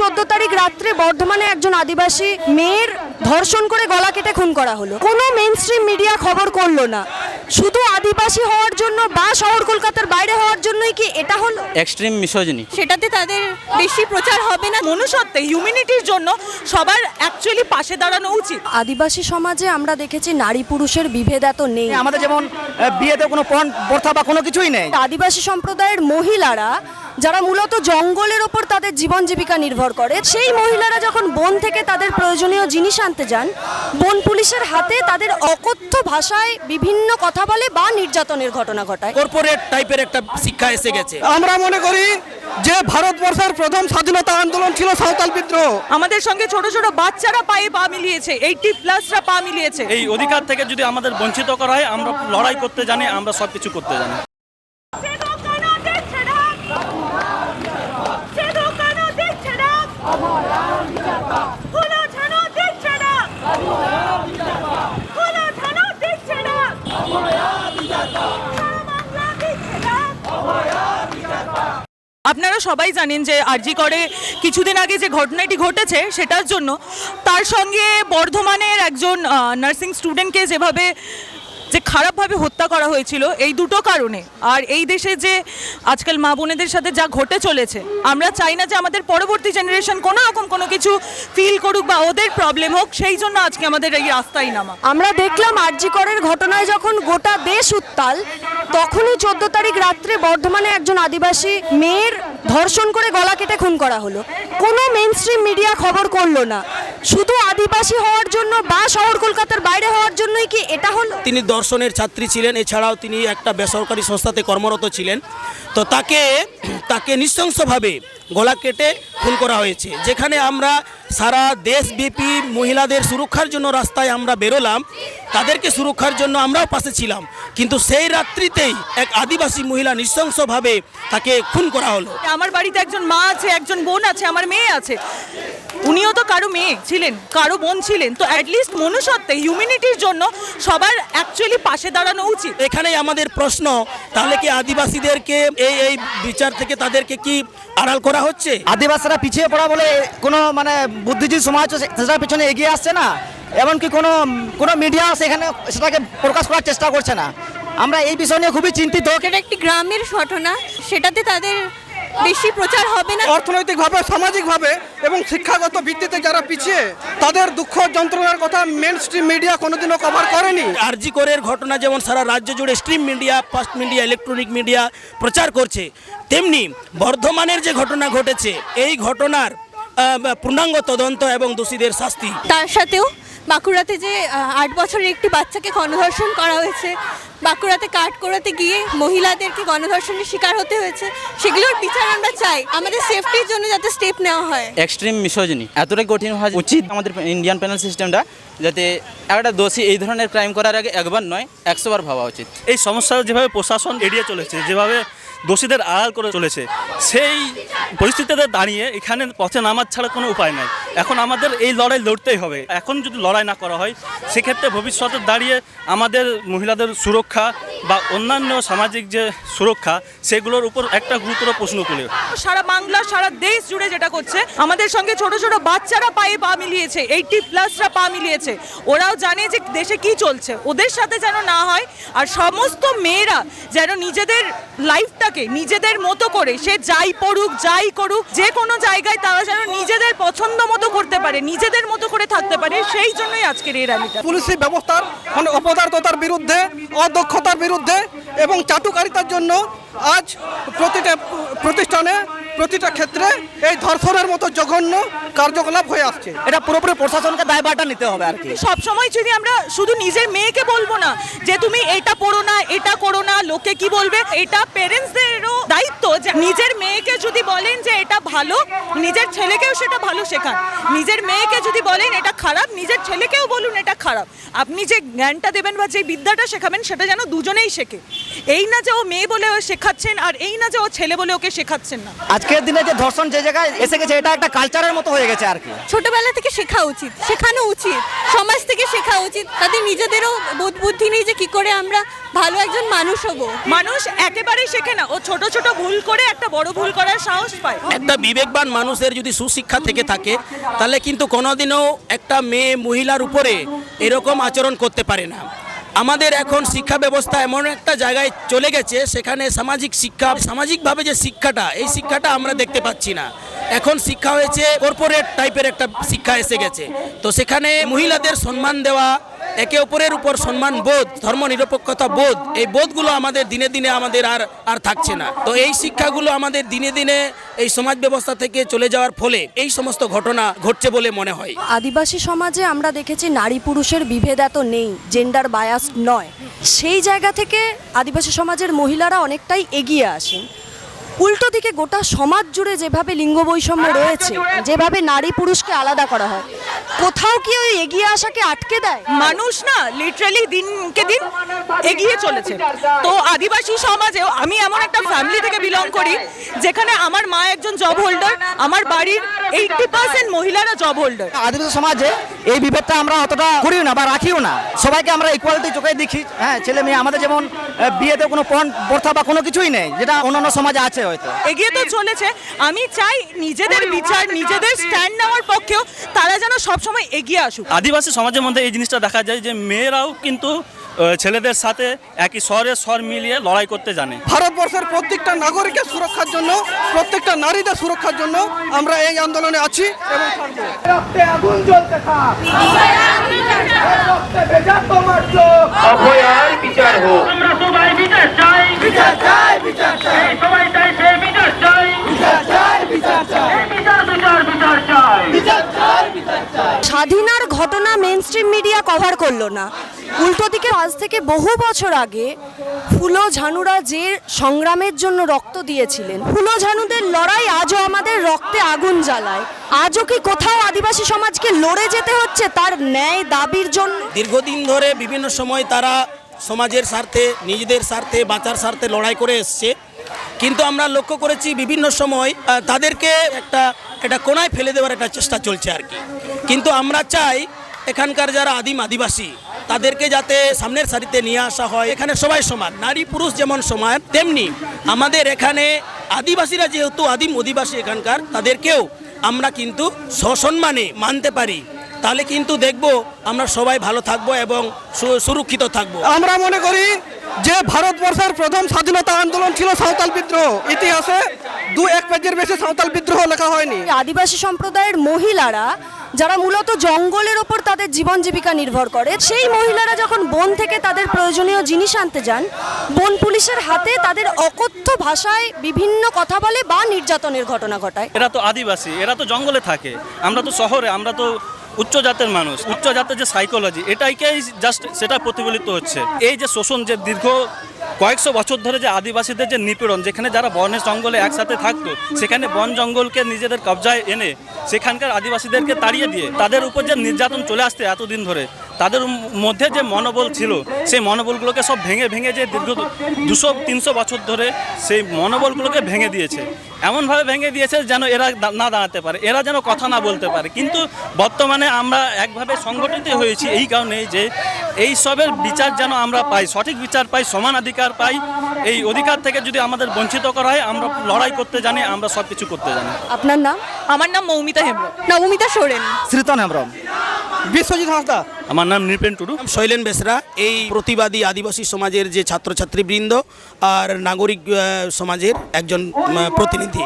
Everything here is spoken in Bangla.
চোদ্দ তারিখ রাত্রে বর্ধমানে একজন আদিবাসী মেয়ের ধর্ষণ করে গলা কেটে খুন করা হলো। কোনো মেন স্ট্রিম মিডিয়া খবর করল না। শুধু আদিবাসী হওয়ার জন্য বা শহর কলকাতার বাইরে হওয়ার জন্যই কি এটা হলো? এক্সট্রিম মিসোজিনি সেটাতে তাদের বেশি প্রচার হবে না। মনুষ্যত্বে হিউম্যানিটির জন্য সবার অ্যাকচুয়ালি পাশে দাঁড়ানো উচিত। আদিবাসী সমাজে আমরা দেখেছি নারী পুরুষের বিভেদ এত নেই। আমাদের যেমন বিয়েতে কোনো পণ প্রথা বা কোনো কিছুই নেই। আদিবাসী সম্প্রদায়ের মহিলারা যারা মূলত জঙ্গলের ওপর তাদের জীবন জীবিকা নির্ভর করে সেই মহিলারা যখন বন থেকে তাদের প্রয়োজনীয় জিনিস আনতে যান বন পুলিশের হাতে তাদের অকথ্য ভাষায় বিভিন্ন কথা বলে বা নির্যাতনের ঘটনা ঘটায়। কর্পোরেট টাইপের একটা শিক্ষা এসে গেছে। আমরা মনে করি যে ভারতবর্ষের প্রথম স্বাধীনতা আন্দোলন ছিল সাঁওতাল বিদ্রোহ। আমাদের সঙ্গে ছোট ছোট বাচ্চারা পায়ে পা মিলিয়েছে এইটি প্লাসরা পা মিলিয়েছে। এই অধিকার থেকে যদি আমাদের বঞ্চিত করা হয় আমরা লড়াই করতে জানি আমরা সবকিছু করতে জানি। আপনারা সবাই জানেন যে আরজি করে কিছুদিন আগে যে ঘটনাটি ঘটেছে সেটার জন্য তার সঙ্গে বর্ধমানের একজন নার্সিং স্টুডেন্টকে যেভাবে যে খারাপভাবে হত্যা করা হয়েছিল এই দুটো কারণে। আর এই দেশে যে আজকাল মা বোনেদের সাথে যা ঘটে চলেছে, আমরা চাই না যে আমাদের পরবর্তী জেনারেশন কোনো রকম কোনো কিছু ফিল করুক বা ওদের প্রবলেম হোক, সেই জন্য আজকে আমাদের এই রাস্তায় নামা। আমরা দেখলাম আরজি করের ঘটনায় যখন গোটা দেশ উত্তাল, তখনই চোদ্দ তারিখ রাত্রে বর্ধমানে একজন আদিবাসী মেয়ের ধর্ষণ করে গলা কেটে খুন করা হলো। কোনো মেন মিডিয়া খবর করল না। শুধু আদিবাসী হওয়ার জন্য বা শহর কলকাতার বাইরে হওয়ার জন্যই কি এটা হলো? তিনি দর্শনের ছাত্রী ছিলেন, এছাড়াও তিনি একটা বেসরকারি সংস্থাতে কর্মরত ছিলেন। তো তাকে তাকে নৃশংসভাবে গলা কেটে খুন করা হয়েছে। যেখানে আমরা সারা দেশব্যাপী মহিলাদের সুরক্ষার জন্য রাস্তায় আমরা বেরোলাম তাদেরকে সুরক্ষার জন্য আমরাও পাশে ছিলাম। কিন্তু সেই রাত্রিতেই এক আদিবাসী মহিলা নৃশংসভাবে তাকে খুন করা হলো। আমার বাড়িতে একজন মা আছে একজন বোন আছে আমার মেয়ে আছে। উনিও তো কারও মেয়ে ছিলেন কারও বোন ছিলেন। তো অ্যাটলিস্ট মনুষ্যত্বে হিউম্যানিটির জন্য সবার অ্যাকচুয়ালি পাশে দাঁড়ানো উচিত। এখানেই আমাদের প্রশ্ন তাহলে কি আদিবাসীদেরকে এই এই বিচার থেকে তাদেরকে কি আড়াল করা হচ্ছে? আদিবাসীরা পিছিয়ে পড়া বলে কোনো মানে বুদ্ধিজীবী সমাজ সেটা পিছনে এগিয়ে আসছে না। এমনকি কোনো কোনো মিডিয়া সেখানে সেটাকে প্রকাশ করার চেষ্টা করছে না। আমরা এই বিষয় নিয়ে খুবই চিন্তিত। একটি গ্রামের ঘটনা, সেটাতে তাদের বেশি প্রচার হবে না। অর্থনৈতিকভাবে সামাজিকভাবে এবং শিক্ষাগত ভিত্তিতে যারা পিছিয়ে তাদের দুঃখ যন্ত্রণার কথা মেন স্ট্রিম মিডিয়া কোনোদিনও কভার করেনি। আরজি করের ঘটনা যেমন সারা রাজ্য জুড়ে stream media fast media electronic media প্রচার করছে তেমনি বর্ধমানের যে ঘটনা ঘটেছে এই ঘটনার পূর্ণাঙ্গ তদন্ত এবং দোষীদের শাস্তি। তার সাথেও বাঁকুড়াতে যে আট বছরের একটি বাচ্চাকে গণধর্ষণ করা হয়েছে বাঁকুড়াতে কাট করাতে গিয়ে মহিলাদেরকে গণধর্ষণের শিকার হতে হয়েছে সেগুলোর বিচার আমরা চাই। আমাদের সেফটির জন্য যাতে স্টেপ নেওয়া হয়। এক্সট্রিম মিসোজিনি এতটাই কঠিন হওয়া উচিত আমাদের ইন্ডিয়ান পেনাল সিস্টেমটা যাতে একটা দোষী এই ধরনের ক্রাইম করার আগে একবার নয় একশোবার ভাবা উচিত। এই সমস্যা যেভাবে প্রশাসন এড়িয়ে চলেছে যেভাবে দোষীদের আড়াল করে চলেছে সেই পরিস্থিতিতে দাঁড়িয়ে এখানে পথে নামার ছাড়া কোনো উপায় নাই। এখন আমাদের এই লড়াই লড়তেই হবে। এখন যদি লড়াই না করা হয়, সেক্ষেত্রে ভবিষ্যতে দাঁড়িয়ে আমাদের মহিলাদের সুরক্ষা বা অন্যান্য সামাজিক যে সুরক্ষা, সেগুলোর উপর একটা গুরুতর প্রশ্ন তুলে। সারা বাংলা, সারা দেশ জুড়ে যেটা করছে, আমাদের সঙ্গে ছোট ছোট বাচ্চারা পায়ে পা মিলিয়েছে এইটি প্লাসরা পা মিলিয়েছে। ওরাও জানে যে দেশে কি চলছে। ওদের সাথে যেন না হয়, আর সমস্ত মেয়েরা যেন নিজেদের লাইফটাকে নিজেদের মতো করে, সে যাই পড়ুক, যাই করুক, যে কোনো জায়গায় তারা যেন নিজেদের পছন্দ মতো করতে পারে নিজেদের মতো করে থাকতে পারে সেই জন্যই আজকের এই র্যালিটা। পুলিশি ব্যবস্থার মানে অপদার্থতার বিরুদ্ধে অদক্ষতার বিরুদ্ধে এবং চাটুকারিতার জন্য আজ প্রতিটা প্রতিষ্ঠানে প্রতিটা ক্ষেত্রে এই ধর্ষণের মতো জঘন্য কার্যকলাপ হয়ে আসছে। এটা পুরোপুরি প্রশাসনকে দায়ভারটা নিতে হবে আর কি। সব সময় যদি আমরা শুধু নিজের মেয়েকে বলব না যে তুমি এটা পড়ো না এটা করো না লোকে কি বলবে এটা প্যারেন্টসদেরও নিজের মেয়েকে যদি বলেন যে এটা ভালো নিজের ছেলেকেও সেটা ভালো শেখান। নিজের মেয়েকে যদি বলেন এটা খারাপ নিজের ছেলেকেও বলুন এটা খারাপ। আপনি যে জ্ঞানটা দেবেন বা যে বিদ্যাটা শেখাবেন সেটা যেন দুজনেই শেখে। এই না যে ও মেয়ে বলে ও শেখাচ্ছেন আর এই না যে ও ছেলে বলে ওকে শেখাচ্ছেন না। আজকের দিনে যে ধর্ষণ যে জায়গায় এসে গেছে এটা একটা কালচারের মতো হয়ে গেছে আর কি। ছোটবেলা থেকে শেখা উচিত শেখানো উচিত। সমাজ থেকে শেখা উচিত তাদের নিজেদেরও বোধ বুদ্ধি নেই যে কি করে আমরা ভালো একজন মানুষ হব। মানুষ একেবারেই শেখে না। ও ছোট ছোট ভুল করে একটা বড় ভুল করার সাহস পায়। একটা বিবেকবান মানুষের যদি সুশিক্ষা থেকে থাকে, তাহলে কিন্তু কোনোদিনও একটা মেয়ে মহিলার উপরে এরকম আচরণ করতে পারে না। আমাদের এখন শিক্ষা ব্যবস্থা এমন একটা জায়গায় চলে গেছে, সেখানে সামাজিক শিক্ষা, সামাজিকভাবে যে শিক্ষাটা, এই শিক্ষাটা আমরা দেখতে পাচ্ছি না। এখন শিক্ষা হয়েছে কর্পোরেট টাইপের একটা শিক্ষা এসে গেছে। তো সেখানে মহিলাদের সম্মান দেওয়া একে অপরের উপর সম্মান বোধ, ধর্ম নিরপেক্ষতা বোধ, এই বোধগুলো আমাদের দিনে দিনে আমাদের আর আর থাকছে না। তো এই শিক্ষাগুলো আমাদের দিনে দিনে এই সমাজ ব্যবস্থা থেকে চলে যাওয়ার ফলে এই সমস্ত ঘটনা ঘটছে বলে মনে হয়। আদিবাসী সমাজে আমরা দেখেছি নারী পুরুষের বিভেদ এত নেই জেন্ডার বায়াস নয়। সেই জায়গা থেকে আদিবাসী সমাজের মহিলারা অনেকটাই এগিয়ে আসেন। উল্টো দিকে গোটা সমাজ জুড়ে যেভাবে লিঙ্গ বৈষম্য রয়েছে যেভাবে নারী পুরুষকে আলাদা করা হয় কোথাও কি ওই এগিয়ে আসাকে আটকে দেয়? মানুষ না লিটারালি দিনকে দিন এগিয়ে চলেছে। তো আদিবাসী সমাজেও আমি এমন একটা ফ্যামিলি থেকে বিলং করি যেখানে আমার মা একজন জব হোল্ডার আমার বাড়ির এইটটি পার্সেন্ট মহিলারা জব হোল্ডার আদিবাসী সমাজে এই বিভেদটা আমরা অতটা করিও না বা রাখিও না। সবাইকে আমরা ইকুয়ালিটি চোখে দেখি। হ্যাঁ ছেলে মেয়ে আমাদের যেমন বিয়েতে কোনো পণ প্রথা বা কোনো কিছুই নেই যেটা অন্যান্য সমাজে আছে হয়তো। এগিয়ে তো চলেছে। আমি চাই নিজেদের বিচার নিজেদের স্ট্যান্ড নেওয়ার পক্ষেও তারা যেন সবসময় এগিয়ে আসুক। আদিবাসী সমাজের মধ্যে এই জিনিসটা দেখা যায় যে মেয়েরাও কিন্তু ছেলেদের সাথে একই স্বরে স্বর মিলিয়ে লড়াই করতে জানে। ভারতবর্ষের প্রত্যেকটা নাগরিকের সুরক্ষার জন্য প্রত্যেকটা নারীদের সুরক্ষার জন্য আমরা এই আন্দোলনে আছি এবং রক্তে আগুন জ্বলতে থাক। রক্তে ভেজা তোমার চোখ। অভয়ার বিচার হোক। আমরা সবাই বিচার চাই। বিচার চাই বিচার চাই। সবাই চাই সে বিচার চাই। বিচার চাই বিচার চাই। বিচার বিচার বিচার চাই। বিচার চাই বিচার চাই। স্বাধীনার ঘটনা মেন স্ট্রিম মিডিয়া কভার করল না। উল্টো দিকে আজ থেকে বহু বছর আগে ফুলো ঝানুরা যে সংগ্রামের জন্য রক্ত দিয়েছিলেন। ফুলো ঝানুদের লড়াই আজও আমাদের রক্তে আগুন জ্বালায়। আজও কি কোথাও আদিবাসী সমাজকে লড়ে যেতে হচ্ছে তার ন্যায় দাবির জন্য? দীর্ঘদিন ধরে বিভিন্ন সময় তারা সমাজের স্বার্থে, নিজেদের স্বার্থে, বাঁচার স্বার্থে লড়াই করে এসছে। কিন্তু আমরা লক্ষ্য করেছি বিভিন্ন সময় তাদেরকে একটা একটা কোনায় ফেলে দেওয়ার একটা চেষ্টা চলছে আর কি। কিন্তু আমরা চাই এখানকার যারা আদিম আদিবাসী তাদেরকে যাতে সামনের সারিতে নিয়ে আসা হয়। এখানে সবাই সমান নারী পুরুষ যেমন সমান তেমনি আমাদের এখানে আদিবাসীরা যেহেতু আদিম অধিবাসী এখানকার তাদেরকেও আমরা কিন্তু সসম্মানে মানতে পারি। তাহলে কিন্তু দেখব আমরা সবাই ভালো থাকব এবং সু- সুরক্ষিত থাকব। আমরা মনে করি যে ভারতবর্ষের প্রথম স্বাধীনতা আন্দোলন ছিল সাঁওতাল বিদ্রোহ। ইতিহাসে দু এক পেজের বেশি সাঁওতাল বিদ্রোহ লেখা হয়নি। আদিবাসী সম্প্রদায়ের মহিলারা যারা মূলত জঙ্গলের ওপর তাদের জীবন জীবিকা নির্ভর করে, সেই মহিলারা যখন বন থেকে তাদের প্রয়োজনীয় জিনিস আনতে যান, বন পুলিশের হাতে তাদের অকথ্য ভাষায় বিভিন্ন কথা বলে বা নির্যাতনের ঘটনা ঘটায়। এরা তো আদিবাসী, এরা তো জঙ্গলে থাকে, আমরা তো শহরে, আমরা তো উচ্চ জাতের মানুষ, উচ্চ জাতের যে সাইকোলজি এটাইকেই জাস্ট সেটা প্রতিফলিত হচ্ছে। এই যে শোষণ যে দীর্ঘ কয়েকশো বছর ধরে যে আদিবাসীদের যে নিপীড়ন, যেখানে যারা বনের জঙ্গলে একসাথে থাকতো, সেখানে বন জঙ্গলকে নিজেদের কবজায় এনে সেখানকার আদিবাসীদেরকে তাড়িয়ে দিয়ে তাদের উপর যে নির্যাতন চলে আসতে এতদিন ধরে তাদের মধ্যে যে মনোবল ছিল সেই মনোবলগুলোকে সব ভেঙে ভেঙে যে দীর্ঘ দুশো তিনশো বছর ধরে সেই মনোবলগুলোকে ভেঙে দিয়েছে। এমনভাবে ভেঙে দিয়েছে যেন এরা না দাঁড়াতে পারে এরা যেন কথা না বলতে পারে। কিন্তু বর্তমানে আমরা একভাবে সংগঠিত হয়েছি এই কারণেই যে এই সবের বিচার যেন আমরা পাই সঠিক বিচার পাই সমান অধিকার পাই এই অধিকার থেকে যদি আমাদের বঞ্চিত করা হয় আমরা লড়াই করতে জানি আমরা সব কিছু করতে জানি। আপনার নাম? আমার নাম মৌমিতা হেমব্র নবমিতা সোরেন। শ্রীতন হেমব্রম। বিশ্বজিৎ হাঁসদা। আমার নাম নৃপেন টুডু। শৈলেন বেসরা। এই প্রতিবাদী আদিবাসী সমাজের যে ছাত্রছাত্রীবৃন্দ আর নাগরিক সমাজের একজন প্রতিনিধি।